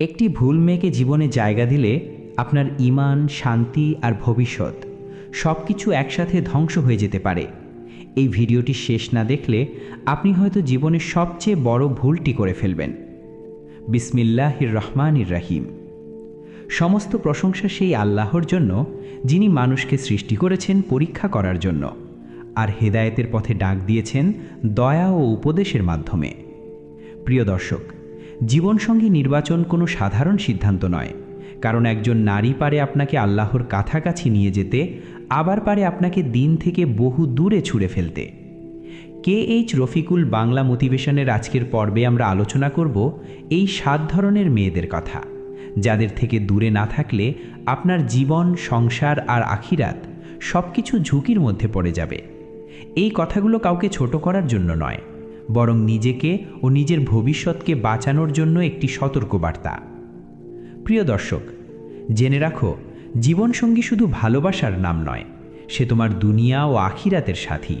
একটি ভুল মেয়েকে জীবনে জায়গা দিলে আপনার ইমান শান্তি আর ভবিষ্যৎ সব কিছু একসাথে ধ্বংস হয়ে যেতে পারে। এই ভিডিওটি শেষ না দেখলে আপনি হয়তো জীবনের সবচেয়ে বড় ভুলটি করে ফেলবেন। বিসমিল্লাহির রহমানির রাহিম। সমস্ত প্রশংসা সেই আল্লাহর জন্য, যিনি মানুষকে সৃষ্টি করেছেন পরীক্ষা করার জন্য, আর হেদায়েতের পথে ডাক দিয়েছেন দয়া ও উপদেশের মাধ্যমে। প্রিয় দর্শক জীবনসঙ্গী নির্বাচন কোনো সাধারণ সিদ্ধান্ত নয়। কারণ একজন নারী পারে আপনাকে আল্লাহর কাছাকাছি নিয়ে যেতে, আবার পারে আপনাকে দিন থেকে বহু দূরে ছুঁড়ে ফেলতে। কে এইচ রফিকুল বাংলা মোটিভেশনের আজকের পর্বে আমরা আলোচনা করব এই সাত ধরনের মেয়েদের কথা, যাদের থেকে দূরে না থাকলে আপনার জীবন, সংসার আর আখিরাত সব কিছু ঝুঁকির মধ্যে পড়ে যাবে। এই কথাগুলো কাউকে ছোট করার জন্য নয় বরং নিজেকে ও নিজের ভবিষ্যৎকে বাঁচানোর জন্য একটি সতর্কবার্তা। প্রিয় দর্শক, জেনে রাখো, জীবনসঙ্গী শুধু ভালোবাসার নাম নয়, সে তোমার দুনিয়া ও আখিরাতের সাথী।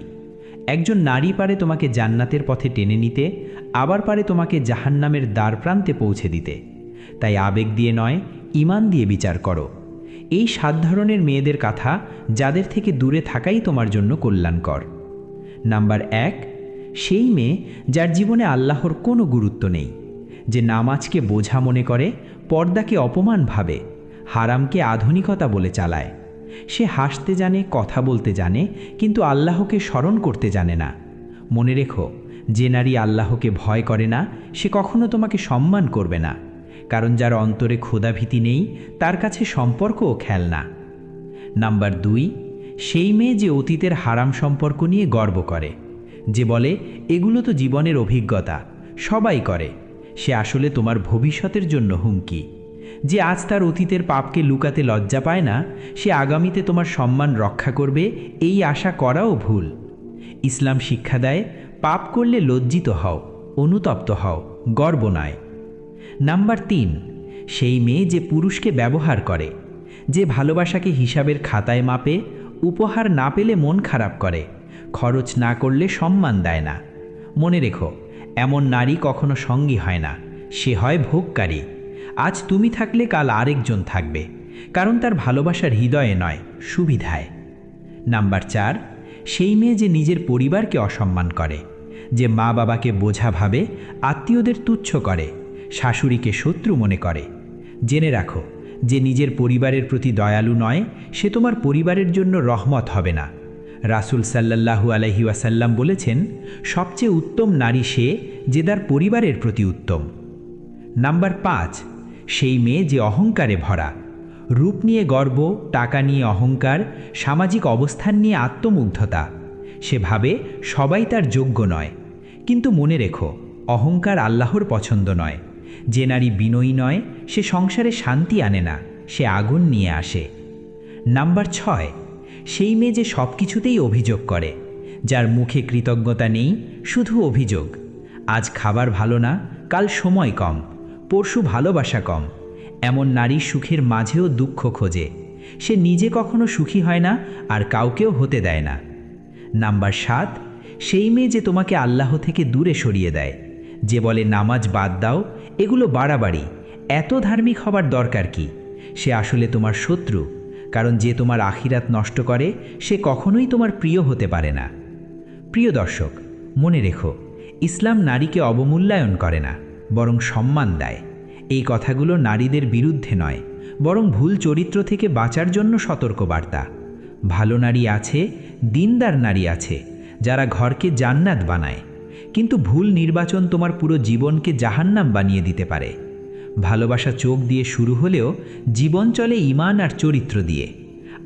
একজন নারী পারে তোমাকে জান্নাতের পথে টেনে নিতে, আবার পারে তোমাকে জাহান্নামের দ্বার প্রান্তে পৌঁছে দিতে। তাই আবেগ দিয়ে নয় ইমান দিয়ে বিচার করো। এই সাত ধরনের মেয়েদের কথা যাদের থেকে দূরে থাকাই তোমার জন্য কল্যাণকর। নাম্বার এক সেই মেয়ে যার জীবনে আল্লাহর কোনো গুরুত্ব নেই, যে নামাজকে বোঝা মনে করে, পর্দাকে অপমান ভাবে, হারামকে আধুনিকতা বলে চালায়। সে হাসতে জানে, কথা বলতে জানে, কিন্তু আল্লাহকে স্মরণ করতে জানে না। মনে রেখো, যে নারী আল্লাহকে ভয় করে না, সে কখনো তোমাকে সম্মান করবে না। কারণ যার অন্তরে ক্ষোধাভীতি নেই, তার কাছে সম্পর্কও খেল না নাম্বার দুই, সেই মেয়ে যে অতীতের হারাম সম্পর্ক নিয়ে গর্ব করে। যে বলে, এগুলো তো জীবনের অভিজ্ঞতা, সবাই করে। সে আসলে তোমার ভবিষ্যতের জন্য হুমকি। যে আজ তার অতীতের পাপকে লুকাতে লজ্জা পায় না, সে আগামীতে তোমার সম্মান রক্ষা করবে, এই আশা করাও ভুল। ইসলাম শিক্ষা দেয়, পাপ করলে লজ্জিত হও, অনুতপ্ত হও, গর্ব নয়। নাম্বার তিন, সেই মেয়ে যে পুরুষকে ব্যবহার করে, যে ভালোবাসাকে হিসাবের খাতায় মাপে, উপহার না পেলে মন খারাপ করে। খরচ না করলে সম্মান দেয় না। মনে রেখো, এমন নারী কখনো সঙ্গী হয় না, সে হয় ভোগকারী। আজ তুমি থাকলে কাল আরেকজন থাকবে, কারণ তার ভালোবাসার হৃদয়ে নয়, সুবিধায়। নাম্বার চার, সেই মেয়ে যে নিজের পরিবারকে অসম্মান করে, যে মা বাবাকে বোঝা ভাবে, আত্মীয়দের তুচ্ছ করে, শাশুড়িকে শত্রু মনে করে। জেনে রাখো, যে নিজের পরিবারের প্রতি দয়ালু নয়, সে তোমার পরিবারের জন্য রহমত হবে না। রাসুল সাল্লাল্লাহু আলহি ওয়াসাল্লাম বলেছেন, সবচেয়ে উত্তম নারী সে যে তার পরিবারের প্রতি উত্তম। নাম্বার পাঁচ, সেই মেয়ে যে অহংকারে ভরা। রূপ নিয়ে গর্ব, টাকা নিয়ে অহংকার, সামাজিক অবস্থান নিয়ে আত্মমুগ্ধতা। সে ভাবে সবাই তার যোগ্য নয়। কিন্তু মনে রেখো, অহংকার আল্লাহর পছন্দ নয়। যে নারী বিনয়ী নয়, সে সংসারে শান্তি আনে না, সে আগুন নিয়ে আসে। নাম্বার ছয় সেই মেয়ে যে সব কিছুতেই অভিযোগ করে, যার মুখে কৃতজ্ঞতা নেই, শুধু অভিযোগ। আজ খাবার ভালো না, কাল সময় কম, পরশু ভালোবাসা কম। এমন নারী সুখের মাঝেও দুঃখ খোঁজে। সে নিজে কখনো সুখী হয় না, আর কাউকেও হতে দেয় না। নাম্বার সাত, সেই মেয়ে যে তোমাকে আল্লাহ থেকে দূরে সরিয়ে দেয়। যে বলে, নামাজ বাদ দাও, এগুলো বাড়াবাড়ি, এত ধার্মিক হবার দরকার কি? সে আসলে তোমার শত্রু। কারণ যে তোমার আখিরাত নষ্ট করে, সে কখনোই তোমার প্রিয় হতে পারে না। প্রিয় দর্শক, মনে রেখো, ইসলাম নারীকে অবমূল্যায়ন করে না, বরং সম্মান দেয়। এই কথাগুলো নারীদের বিরুদ্ধে নয়, বরং ভুল চরিত্র থেকে বাঁচার জন্য সতর্কবার্তা। ভালো নারী আছে, দিনদার নারী আছে, যারা ঘরকে জান্নাত বানায়। কিন্তু ভুল নির্বাচন তোমার পুরো জীবনকে জাহান্নাম বানিয়ে দিতে পারে। ভালোবাসা চোখ দিয়ে শুরু হলেও জীবন চলে ইমান আর চরিত্র দিয়ে।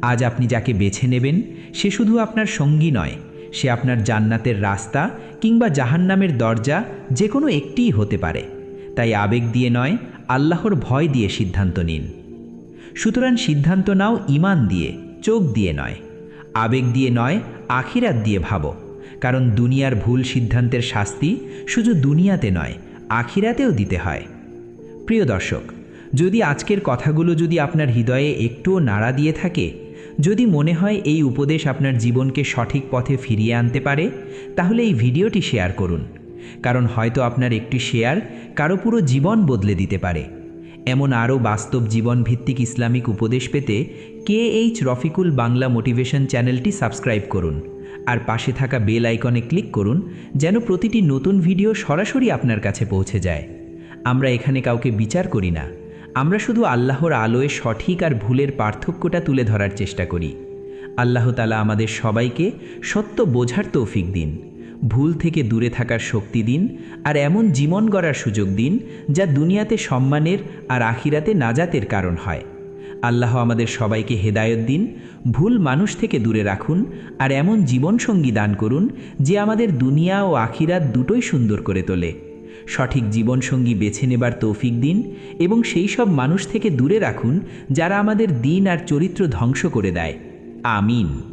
আজ আপনি যাকে বেছে নেবেন, সে শুধু আপনার সঙ্গী নয়, সে আপনার জান্নাতের রাস্তা কিংবা জাহান্নামের দরজা যে কোনো একটিই হতে পারে। তাই আবেগ দিয়ে নয়, আল্লাহর ভয় দিয়ে সিদ্ধান্ত নিন। সুতরাং সিদ্ধান্ত নাও ইমান দিয়ে, চোখ দিয়ে নয়। আবেগ দিয়ে নয়, আখিরাত দিয়ে ভাবো। কারণ দুনিয়ার ভুল সিদ্ধান্তের শাস্তি শুধু দুনিয়াতে নয়, আখিরাতেও দিতে হয়। প্রিয় দর্শক, যদি আজকের কথাগুলো যদি আপনার হৃদয়ে একটুও নাড়া দিয়ে থাকে, যদি মনে হয় এই উপদেশ আপনার জীবনকে সঠিক পথে ফিরিয়ে আনতে পারে, তাহলে এই ভিডিওটি শেয়ার করুন। কারণ হয়তো আপনার একটি শেয়ার কারও পুরো জীবন বদলে দিতে পারে। এমন আরও বাস্তব জীবনভিত্তিক ইসলামিক উপদেশ পেতে K H Rafiqul Bangla motivation চ্যানেলটি সাবস্ক্রাইব করুন। আর পাশে থাকা বেল আইকনে ক্লিক করুন, যেন প্রতিটি নতুন ভিডিও সরাসরি আপনার কাছে পৌঁছে যায়। আমরা এখানে কাউকে বিচার করি না। আমরা শুধু আল্লাহর আলোয় সঠিক আর ভুলের পার্থক্যটা তুলে ধরার চেষ্টা করি। আল্লাহ তালা আমাদের সবাইকে সত্য বোঝার তৌফিক দিন, ভুল থেকে দূরে থাকার শক্তি দিন, আর এমন জীবন গড়ার সুযোগ দিন, যা দুনিয়াতে সম্মানের আর আখিরাতে নাজাতের কারণ হয়। আল্লাহ আমাদের সবাইকে হেদায়ত দিন, ভুল মানুষ থেকে দূরে রাখুন, আর এমন জীবনসঙ্গী দান করুন, যে আমাদের দুনিয়া ও আখিরাত দুটোই সুন্দর করে তোলে। সঠিক জীবনসঙ্গী বেছে নেবার তৌফিক দিন এবং সেই সব মানুষ থেকে দূরে রাখুন যারা আমাদের দিন আর চরিত্র ধ্বংস করে দেয়। আমিন।